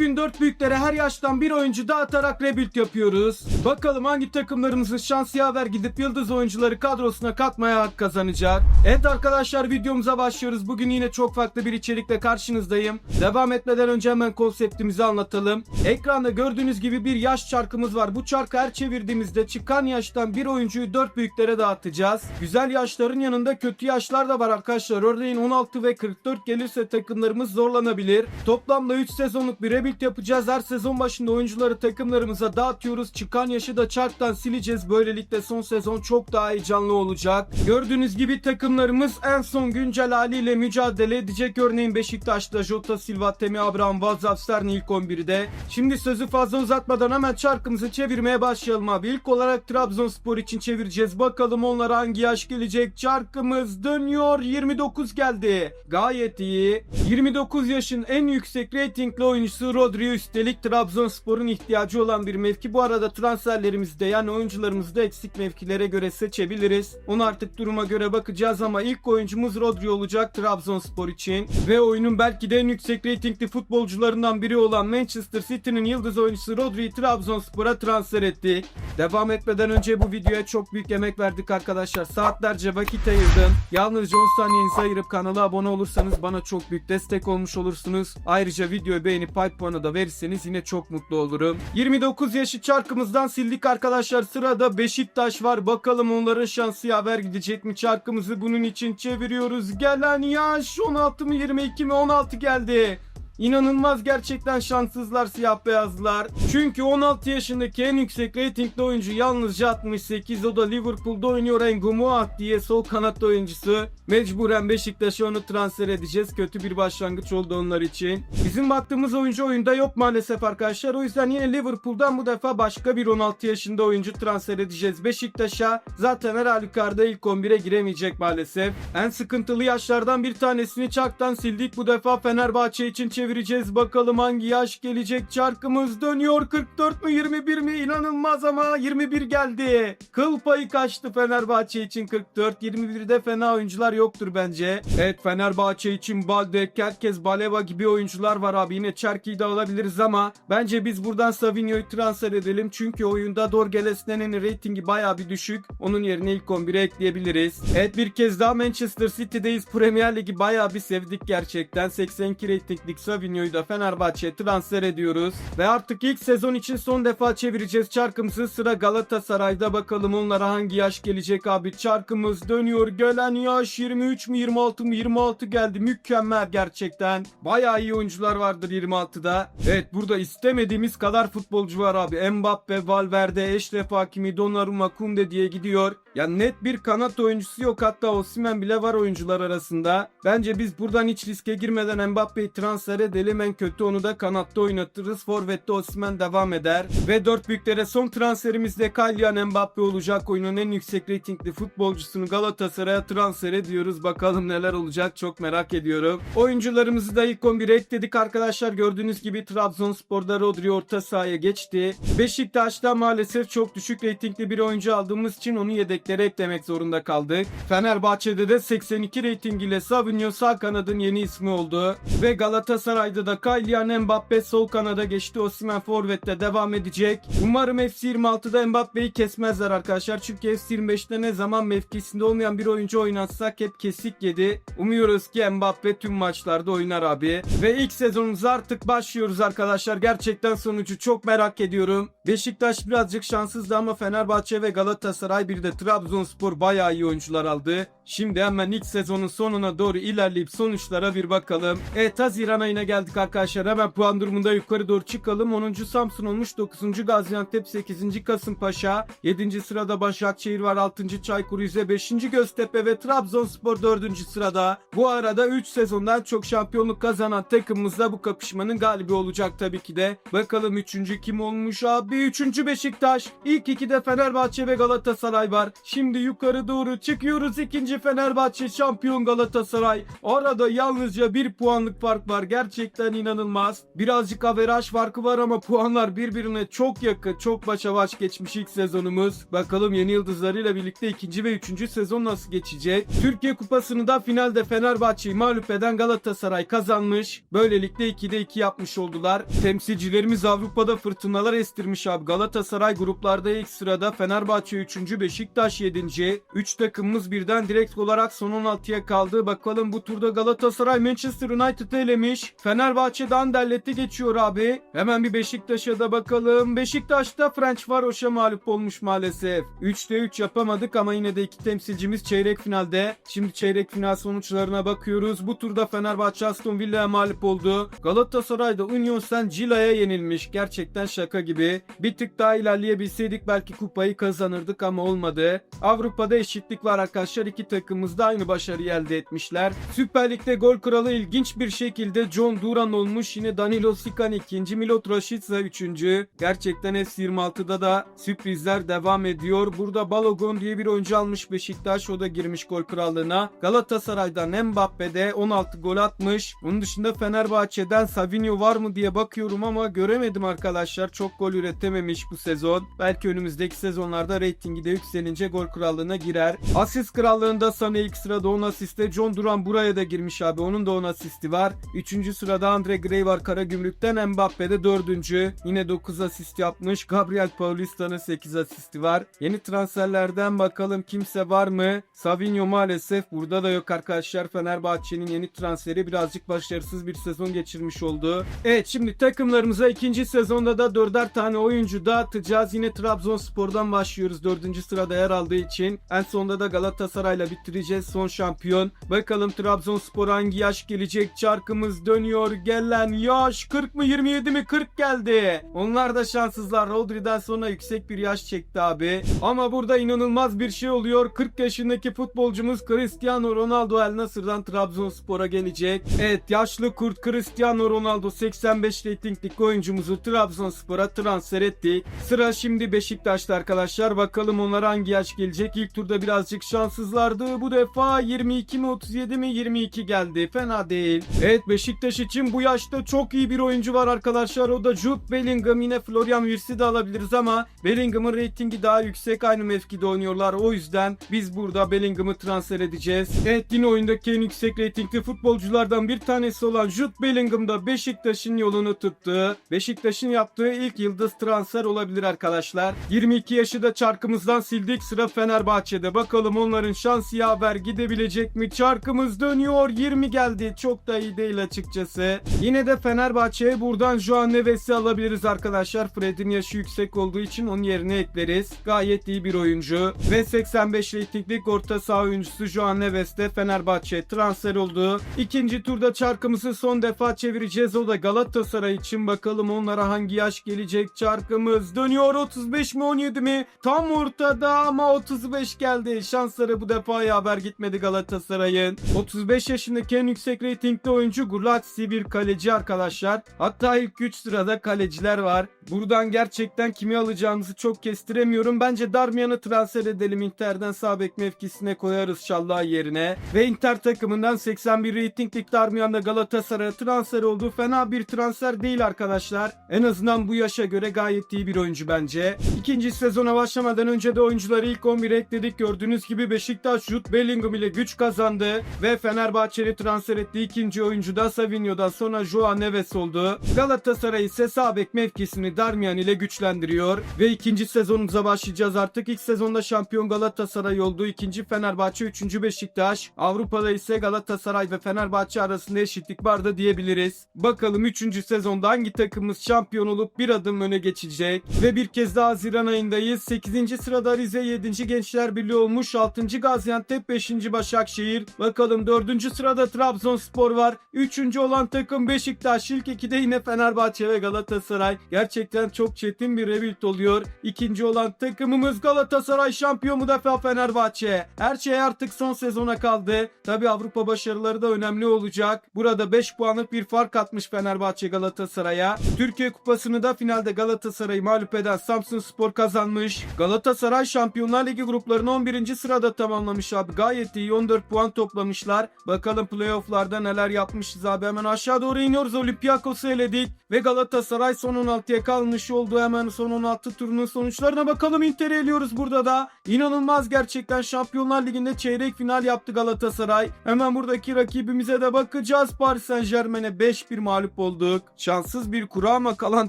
Bugün dört büyüklere her yaştan bir oyuncu dağıtarak rebuild yapıyoruz. Bakalım hangi takımlarımızın şans yaver gidip yıldız oyuncuları kadrosuna katmaya hak kazanacak. Evet arkadaşlar videomuza başlıyoruz. Bugün yine çok farklı bir içerikle karşınızdayım. Devam etmeden önce hemen konseptimizi anlatalım. Ekranda gördüğünüz gibi bir yaş çarkımız var. Bu çarkı her çevirdiğimizde çıkan yaştan bir oyuncuyu dört büyüklere dağıtacağız. Güzel yaşların yanında kötü yaşlar da var arkadaşlar. Örneğin 16 ve 44 gelirse takımlarımız zorlanabilir. Toplamda 3 sezonluk bir rebuild yapacağız. Her sezon başında oyuncuları takımlarımıza dağıtıyoruz. Çıkan yaşı da çarktan sileceğiz. Böylelikle son sezon çok daha heyecanlı olacak. Gördüğünüz gibi takımlarımız en son güncel haliyle mücadele edecek. Örneğin Beşiktaş'ta Jota Silva, Temi Abraham, Vazaf Serni ilk 11'de. Şimdi sözü fazla uzatmadan hemen çarkımızı çevirmeye başlayalım abi. İlk olarak Trabzonspor için çevireceğiz. Bakalım onlara hangi yaş gelecek. Çarkımız dönüyor. 29 geldi. Gayet iyi. 29 yaşın en yüksek reytingli oyuncusu Rodri üstelik Trabzonspor'un ihtiyacı olan bir mevki. Bu arada transferlerimizde yani oyuncularımızda eksik mevkilere göre seçebiliriz. Onu artık duruma göre bakacağız ama ilk oyuncumuz Rodri olacak Trabzonspor için. Ve oyunun belki de en yüksek reytingli futbolcularından biri olan Manchester City'nin yıldız oyuncusu Rodri'yi Trabzonspor'a transfer etti. Devam etmeden önce bu videoya çok büyük emek verdik arkadaşlar. Saatlerce vakit ayırdım. Yalnızca 10 saniyenizi ayırıp kanala abone olursanız bana çok büyük destek olmuş olursunuz. Ayrıca videoyu beğenip Pipe puanı da verirseniz yine çok mutlu olurum. 29 yaşı çarkımızdan sildik arkadaşlar. Sırada Beşiktaş var. Bakalım onların şansı yaver gidecek mi? Çarkımızı bunun için çeviriyoruz. Gelen yaş 16 mı 22 mi 16 geldi. İnanılmaz gerçekten şanssızlar siyah beyazlar. Çünkü 16 yaşındaki en yüksek reytingli oyuncu yalnızca 68. O da Liverpool'da oynuyor Engumuat diye sol kanat oyuncusu. Mecburen Beşiktaş'a onu transfer edeceğiz. Kötü bir başlangıç oldu onlar için. Bizim baktığımız oyuncu oyunda yok maalesef arkadaşlar. O yüzden yine Liverpool'dan bu defa başka bir 16 yaşında oyuncu transfer edeceğiz Beşiktaş'a. Zaten her halükarda ilk 11'e giremeyecek maalesef. En sıkıntılı yaşlardan bir tanesini çaktan sildik. Bu defa Fenerbahçe için çevireceğiz. Bakalım hangi yaş gelecek. Çarkımız dönüyor. 44 mü 21 mi? İnanılmaz ama 21 geldi. Kıl payı kaçtı Fenerbahçe için 44. 21'de fena oyuncular yoktur bence. Evet Fenerbahçe için Balde, Kerkez, Baleva gibi oyuncular var abi. Yine Çerki'yi de alabiliriz ama bence biz buradan Savinho'yu transfer edelim. Çünkü oyunda Dorgelesne'nin reytingi baya bir düşük. Onun yerine ilk 11'e ekleyebiliriz. Evet bir kez daha Manchester City'deyiz. Premier Ligi baya bir sevdik gerçekten. 82 reytinglik Savinho'yu da Fenerbahçe'ye transfer ediyoruz. Ve artık ilk sezon için son defa çevireceğiz çarkımızı. Sıra Galatasaray'da bakalım onlara hangi yaş gelecek abi. Çarkımız dönüyor. Gelen yaş 23 mi 26 mı 26 geldi. Mükemmel gerçekten. Bayağı iyi oyuncular vardır 26'da. Evet burada istemediğimiz kadar futbolcu var abi. Mbappe, Valverde, Eşref Hakimi, Donnarumma, Kunde diye gidiyor. Ya net bir kanat oyuncusu yok hatta Osimhen bile var oyuncular arasında. Bence biz buradan hiç riske girmeden Mbappe'yi transfer edelim. En kötü onu da kanatta oynatırız. Forvet'te Osimhen devam eder. Ve dört büyüklere son transferimizde Kylian Mbappe olacak. Oyunun en yüksek reytingli futbolcusunu Galatasaray'a transfer ediyoruz. Bakalım neler olacak çok merak ediyorum. Oyuncularımızı da ilk 11'e ekledik arkadaşlar. Gördüğünüz gibi Trabzonspor'da Rodri orta sahaya geçti. Beşiktaş'ta maalesef çok düşük reytingli bir oyuncu aldığımız için onu yedeklere eklemek zorunda kaldık. Fenerbahçe'de de 82 reyting ile Savinho sağ kanadın yeni ismi oldu. Ve Galatasaray'da da Kylian Mbappe sol kanada geçti. Osimhen forvette devam edecek. Umarım FC26'da Mbappe'yi kesmezler arkadaşlar. Çünkü FC25'te ne zaman mevkisinde olmayan bir oyuncu oynatsak hep kesik yedi. Umuyoruz ki Mbappe tüm maçlarda oynar abi. Ve ilk sezonumuza artık başlıyoruz arkadaşlar. Gerçekten sonucu çok merak ediyorum. Beşiktaş birazcık şanssızdı ama Fenerbahçe ve Galatasaray bir de Trabzonspor bayağı iyi oyuncular aldı. Şimdi hemen ilk sezonun sonuna doğru ilerleyip sonuçlara bir bakalım. Evet Haziran ayına geldik arkadaşlar. Hemen puan durumunda yukarı doğru çıkalım. 10. Samsun olmuş. 9. Gaziantep, 8. Kasımpaşa, 7. sırada Başakşehir var. 6. Çaykur Rize, 5. Göztepe ve Trabzonspor 4. sırada. Bu arada 3 sezondan çok şampiyonluk kazanan takımımız da bu kapışmanın galibi olacak tabii ki de. Bakalım 3. kim olmuş abi? 3. Beşiktaş. İlk 2'de Fenerbahçe ve Galatasaray var. Şimdi yukarı doğru çıkıyoruz. İkinci Fenerbahçe şampiyon Galatasaray. Arada yalnızca bir puanlık fark var. Gerçekten inanılmaz. Birazcık averaj farkı var ama puanlar birbirine çok yakın. Çok başa baş geçmiş ilk sezonumuz. Bakalım yeni yıldızlarıyla birlikte ikinci ve üçüncü sezon nasıl geçecek? Türkiye Kupası'nı da finalde Fenerbahçe'yi mağlup eden Galatasaray kazanmış. Böylelikle 2'de 2 yapmış oldular. Temsilcilerimiz Avrupa'da fırtınalar estirmiş abi. Galatasaray gruplarda ilk sırada Fenerbahçe 3. Beşiktaş 7. 3 takımımız birden direkt olarak son 16'ya kaldı. Bakalım bu turda Galatasaray Manchester United'ı elemiş. Fenerbahçe'de Anderlet'e geçiyor abi. Hemen bir Beşiktaş'a da bakalım. Beşiktaş'ta French Varoş'a mağlup olmuş maalesef. 3'te 3 yapamadık ama yine de iki temsilcimiz çeyrek finalde. Şimdi çeyrek final sonuçlarına bakıyoruz. Bu turda Fenerbahçe Aston Villa'ya mağlup oldu. Galatasaray'da Union Saint Gillois'a yenilmiş. Gerçekten şaka gibi. Bir tık daha ilerleyebilseydik belki kupayı kazanırdık ama olmadı. Avrupa'da eşitlik var arkadaşlar. İki takımımız da aynı başarıyı elde etmişler. Süper Lig'de gol kralı ilginç bir şekilde John Duran olmuş. Yine Danilo Sikan ikinci, Milot Rashica üçüncü. Gerçekten S26'da da sürprizler devam ediyor. Burada Balogun diye bir oyuncu almış Beşiktaş. O da girmiş gol krallığına. Galatasaray'dan Mbappe'de 16 gol atmış. Bunun dışında Fenerbahçe'den Savinho var mı diye bakıyorum ama göremedim arkadaşlar. Çok gol üretememiş bu sezon. Belki önümüzdeki sezonlarda reytingi de yükselince gol krallığına girer. Asist krallığında Sané ilk sırada 10 asiste. John Duran buraya da girmiş abi. Onun da 10 asisti var. 3. sırada Andre Gray var Karagümrük'ten. Mbappe de 4. Yine 9 asist yapmış. Gabriel Paulista'nın 8 asisti var. Yeni transferlerden bakalım kimse var mı? Savinho maalesef burada da yok arkadaşlar. Fenerbahçe'nin yeni transferi birazcık başarısız bir sezon geçirmiş oldu. Evet şimdi takımlarımıza ikinci sezonda da dörder tane oyuncu dağıtacağız. Yine Trabzonspor'dan başlıyoruz. Dördüncü sırada yer aldığı için. En sonunda da Galatasaray'la bitireceğiz. Son şampiyon. Bakalım Trabzonspor hangi yaş gelecek? Çarkımız dönüyor. Gelen yaş 40 mı 27 mi 40 geldi. Onlar da şanssızlar. Rodri'den sonra yüksek bir yaş çekti abi. Ama burada inanılmaz bir şey oluyor. 40 yaşındaki futbolcumuz Cristiano Ronaldo El Nasır'dan Trabzonspor'a gelecek. Evet yaşlı kurt Cristiano Ronaldo 85 reytinglik oyuncumuzu Trabzonspor'a transfer ettik. Sıra şimdi Beşiktaş'ta arkadaşlar. Bakalım onlar hangi yaş gelecek. İlk turda birazcık şanssızlardı. Bu defa 22 mi 37 mi 22 geldi. Fena değil. Evet Beşiktaş için bu yaşta çok iyi bir oyuncu var arkadaşlar. O da Jude Bellingham. Yine Florian Wirtz'i de alabiliriz ama Bellingham'ın reytingi daha yüksek. Aynı mevkide oynuyorlar. O yüzden biz burada Bellingham'ı transfer edeceğiz. Evet yine oyundaki en yüksek reytingli futbolculardan bir tanesi olan Jude Bellingham da Beşiktaş'ın yolunu tuttu. Beşiktaş'ın yaptığı ilk yıldız transfer olabilir arkadaşlar. 22 yaşı da çarkımızdan sildik. Sıra Fenerbahçe'de. Bakalım onların şansı yaver gidebilecek mi? Çarkımız dönüyor. 20 geldi. Çok da iyi değil açıkçası. Yine de Fenerbahçe'ye buradan Joan Neves'i alabiliriz arkadaşlar. Fred'in yaşı yüksek olduğu için onun yerine ekleriz. Gayet iyi bir oyuncu. Ve 85 reytinglik orta saha oyuncusu Joan Neves de Fenerbahçe transfer oldu. İkinci turda çarkımızı son defa çevireceğiz. O da Galatasaray için. Bakalım onlara hangi yaş gelecek çarkımız. Dönüyor 35 mi 17 mi? Tam ortada ama 35 geldi. Şansları bu defa haber gitmedi Galatasaray'ın. 35 yaşındaki en yüksek reytingli oyuncu Gulazzi bir kaleci arkadaşlar. Hatta ilk 3 sırada kaleciler var. Buradan gerçekten kimi alacağımızı çok kestiremiyorum. Bence Darmian'ı transfer edelim. Inter'den sağ bek mevkisine koyarız Şallah yerine. Ve Inter takımından 81 reytinglik Darmian da Galatasaray'a transfer oldu. Fena bir transfer değil arkadaşlar. En azından bu yaşa göre gayet iyi bir oyuncu bence. İkinci sezona başlamadan önce de oyuncuları ilk 11'e ekledik. Gördüğünüz gibi Beşiktaş Jude Bellingham ile güç kazandı. Ve Fenerbahçe'nin transfer ettiği ikinci oyuncu da Savinho'dan sonra Joao Neves oldu. Galatasaray ise sağ mevkisini Darmian ile güçlendiriyor. Ve ikinci sezonumuza başlayacağız artık. İlk sezonda şampiyon Galatasaray oldu. İkinci Fenerbahçe, üçüncü Beşiktaş. Avrupa'da ise Galatasaray ve Fenerbahçe arasında eşitlik vardı diyebiliriz. Bakalım üçüncü sezonda hangi takımımız şampiyon olup bir adım öne geçecek. Ve bir kez daha Haziran ayındayız. 8. sırada Rize 7. Gençler Birliği olmuş. 6. Gaziantep 5. Başakşehir. Bakalım 4. sırada Trabzonspor var. 3. olan takım Beşiktaş. İlk 2'de yine Fenerbahçe ve Galatasaray. Gerçekten çok çetin bir rebuild oluyor. İkinci olan takımımız Galatasaray şampiyon bu defa Fenerbahçe. Her şey artık son sezona kaldı. Tabi Avrupa başarıları da önemli olacak. Burada 5 puanlık bir fark atmış Fenerbahçe Galatasaray'a. Türkiye Kupası'nı da finalde Galatasaray'ı mağlup eden Samsun Spor kazanmış. Galatasaray şampiyonluk Şampiyonlar Ligi gruplarını 11. sırada tamamlamış abi. Gayet iyi 14 puan toplamışlar. Bakalım playofflarda neler yapmışız abi. Hemen aşağı doğru iniyoruz. Olympiakos'u eledik. Ve Galatasaray son 16'ya kalmış oldu. Hemen son 16 turunun sonuçlarına bakalım. Inter'i eliyoruz burada da. İnanılmaz gerçekten Şampiyonlar Ligi'nde çeyrek final yaptı Galatasaray. Hemen buradaki rakibimize de bakacağız. Paris Saint Germain'e 5-1 mağlup olduk. Şanssız bir kura ama kalan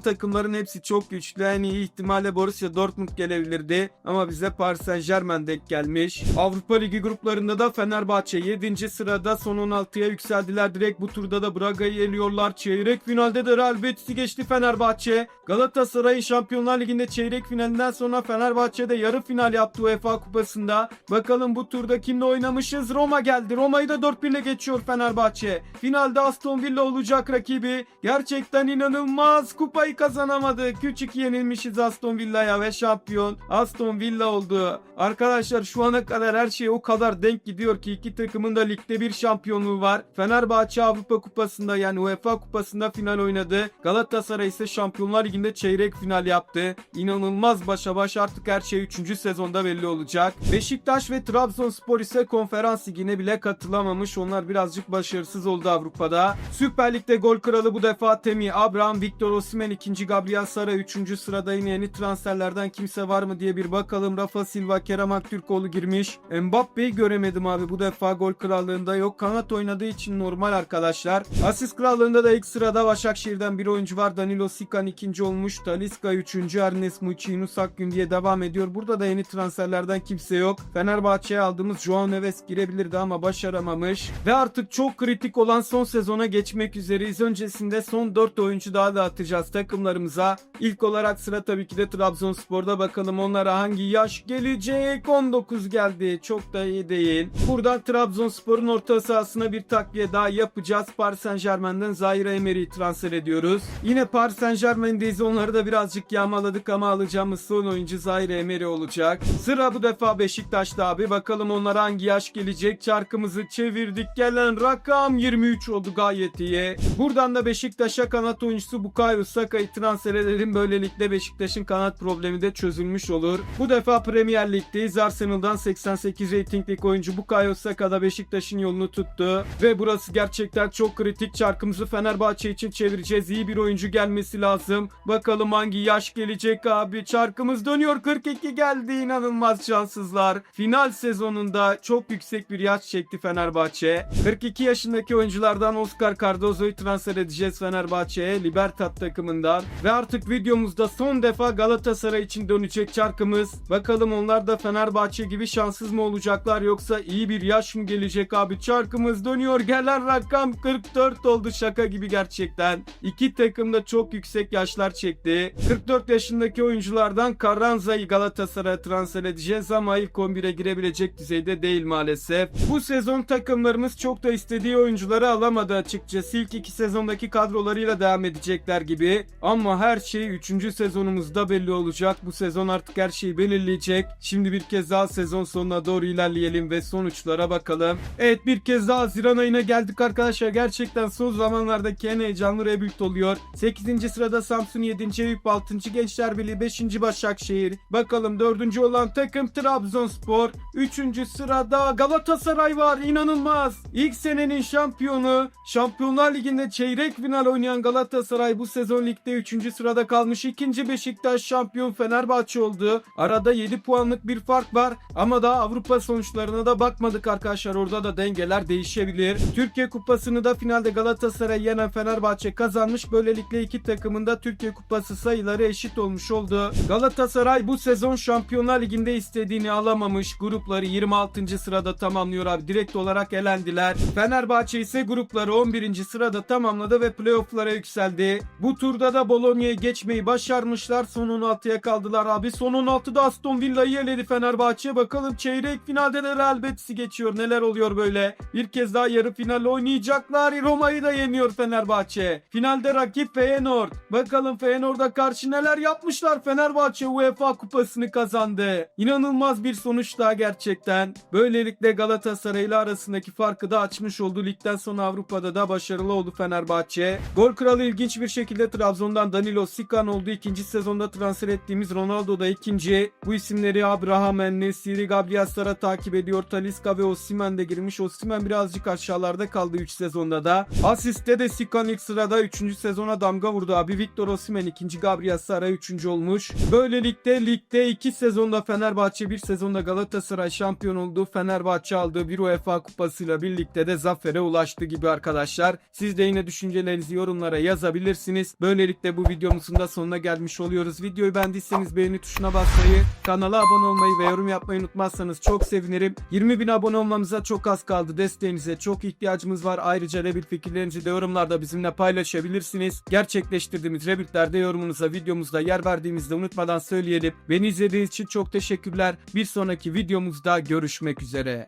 takımların hepsi çok güçlü. En iyi ihtimalle Borussia Dortmund gelebilirdi. Ama bize Paris Saint Germain denk gelmiş. Avrupa Ligi gruplarında da Fenerbahçe 7. sırada son 16'ya yükseldiler. Direkt bu turda da Braga'yı eliyorlar. Çeyrek finalde de Real Betis'i geçti Fenerbahçe. Galatasaray'ın Şampiyonlar Ligi'nde çeyrek finalinden sonra Fenerbahçe'de yarı final yaptı UEFA Kupası'nda. Bakalım bu turda kimle oynamışız? Roma geldi. Roma'yı da 4-1 ile geçiyor Fenerbahçe. Finalde Aston Villa olacak rakibi. Gerçekten inanılmaz. Kupayı kazanamadı. Küçük yenilmişiz Aston Villa'ya ve şampiyon Aston Villa oldu. Arkadaşlar şu ana kadar her şey o kadar denk gidiyor ki iki takımın da ligde bir şampiyonluğu var. Fenerbahçe Avrupa Kupası'nda yani UEFA Kupası'nda final oynadı. Galatasaray ise Şampiyonlar Ligi'nde çeyrek final yaptı. İnanılmaz başa baş artık her şey 3. sezonda belli olacak. Beşiktaş ve Trabzonspor ise konferans ligine bile katılamamış. Onlar birazcık başarısız oldu Avrupa'da. Süper Lig'de gol kralı bu defa Temi, Abraham, Victor Osimhen 2. Gabriel Sara 3. sırada yine yeni transferlerden kimse var mı diye bir bakalım. Rafa Silva, Kerem Aktürkoğlu girmiş. Mbappe'yi göremedim abi bu defa gol krallığında yok. Kanat oynadığı için normal arkadaşlar. Asist krallığında da ilk sırada Başakşehir'den bir oyuncu var. Danilo Sikan ikinci olmuş. Talisca üçüncü. Ernest Muçi, Yunus Akgün diye devam ediyor. Burada da yeni transferlerden kimse yok. Fenerbahçe'ye aldığımız Joao Neves girebilirdi ama başaramamış. Ve artık çok kritik olan son sezona geçmek üzereyiz. Öncesinde son 4 oyuncu daha da atacağız takımlarımıza. İlk olarak sıra tabii ki de Trabzonspor'da bakalım onlara hangi yaş gelecek. 19 geldi. Çok da iyi değil. Buradan Trabzonspor'un orta sahasına bir takviye daha yapacağız. Paris Saint Germain'den Zaire Emery'i transfer ediyoruz. Yine Paris Saint Germain'deyiz. Onları da birazcık yağmaladık ama alacağımız son oyuncu Zaire Emery olacak. Sıra bu defa Beşiktaş'ta abi. Bakalım onlara hangi yaş gelecek. Çarkımızı çevirdik. Gelen rakam 23 oldu gayet iyi. Buradan da Beşiktaş'a kanat oyuncusu Bukayo Saka'yı transfer edelim. Böylelikle Beşiktaş'ın kanat problemi de çözülmüş olur. Bu defa Premier Lig'deyiz. Arsenal'dan 88 reytinglik oyuncu Bukayo Saka da Beşiktaş'ın yolunu tuttu. Ve burası gerçekten çok kritik. Çarkımızı Fenerbahçe için çevireceğiz. İyi bir oyuncu gelmesi lazım. Bakalım hangi yaş gelecek abi. Çarkımız dönüyor. 42 geldi. İnanılmaz şanssızlar. Final sezonunda çok yüksek bir yaş çekti Fenerbahçe. 42 yaşındaki oyunculardan Oscar Cardozo'yu transfer edeceğiz Fenerbahçe'ye. Libertad takımından. Ve artık videomuzda son defa Galatasaray için dönecek çarkımız. Bakalım onlar da Fenerbahçe gibi şanssız mı olacaklar yoksa iyi bir yaş mı gelecek abi? Çarkımız dönüyor. Gelen rakam 44 oldu şaka gibi gerçekten. İki takım da çok yüksek yaşlar çekti. 44 yaşındaki oyunculardan Carranza'yı Galatasaray'a transfer edeceğiz ama ilk 11'e girebilecek düzeyde değil maalesef. Bu sezon takımlarımız çok da istediği oyuncuları alamadı açıkçası. İlk iki sezondaki kadrolarıyla devam edecekler gibi. Ama her şey 3. sezonumuzda belli olacak. Bu sezon artık her şeyi belirleyecek. Şimdi bir kez daha sezon sonuna doğru ilerleyelim ve sonuçlara bakalım. Evet bir kez daha Haziran ayına geldik arkadaşlar. Gerçekten son zamanlardaki en heyecanlı rebuild oluyor. 8. sırada Samsun 7. Eyüp 6. Gençler Birliği 5. Başakşehir. Bakalım 4. olan takım Trabzonspor. 3. sırada Galatasaray var. İnanılmaz. İlk senenin şampiyonu. Şampiyonlar Ligi'nde çeyrek final oynayan Galatasaray bu sezon ligde 3. sırada kalmış. 2. Beşiktaş şampiyon Fenerbahçe oldu. Arada 7 puanlık bir fark var. Ama daha Avrupa sonuçlarına da bakmadık arkadaşlar. Orada da dengeler değişebilir. Türkiye Kupası'nı da finalde Galatasaray yenen Fenerbahçe kazanmış. Böylelikle iki takımın da Türkiye Kupası sayıları eşit olmuş oldu. Galatasaray bu sezon Şampiyonlar Ligi'nde istediğini alamamış. Grupları 26. sırada tamamlıyor abi. Direkt olarak elendiler. Fenerbahçe ise grupları 11. sırada tamamladı ve playoff'lara yükseldi. Bu turda da Bologna'yı geçmeyi başarmışlar. Son 16'ya kaldılar abi. Son 16'da Aston Villa'yı eledi Fenerbahçe. Bakalım çeyrek finalde de Real Betis'i geçiyor. Neler oluyor böyle? Bir kez daha yarı final oynayacaklar. Roma'yı da yeniyor Fenerbahçe. Finalde rakip Feyenoord. Bakalım Feyenoord'a karşı neler yapmışlar. Fenerbahçe UEFA kupasını kazandı. İnanılmaz bir sonuç daha gerçekten. Böylelikle Galatasaray ile arasındaki farkı da açmış oldu. Ligden sonra Avrupa'da da başarılı oldu Fenerbahçe. Gol kralı ilginç bir şekilde Trabzon'dan Danilo Sikan oldu. İkinci sezonda transfer ettiğimiz Ronaldo da ikinci. Bu isimleri Caner'i, Abraham Ennesiri, Gabriel Sara takip ediyor. Talisca ve Osimhen de girmiş. Osimhen birazcık aşağılarda kaldı 3 sezonda da. Asiste de Sikan ilk sırada 3. sezona damga vurdu abi. Victor Osimhen 2. Gabriel Sara 3. olmuş. Böylelikle ligde 2 sezonda Fenerbahçe, 1 sezonda Galatasaray şampiyon oldu. Fenerbahçe aldığı bir UEFA kupasıyla birlikte de zafere ulaştı gibi arkadaşlar. Siz de yine düşüncelerinizi yorumlara yazabilirsiniz. Böylelikle bu videomuzun da sonuna gelmiş oluyoruz. Videoyu beğendiyseniz beğeni tuşuna basmayı, kanala abone olmayı ve yorum yapmayı unutmazsanız çok sevinirim. 20 bin abone olmamıza çok az kaldı. Desteğinize çok ihtiyacımız var. Ayrıca Rebil fikirlerinizi de yorumlarda bizimle paylaşabilirsiniz. Gerçekleştirdiğimiz Rebil'lerde yorumunuza videomuzda yer verdiğimizde unutmadan söyleyelim. Beni izlediğiniz için çok teşekkürler. Bir sonraki videomuzda görüşmek üzere.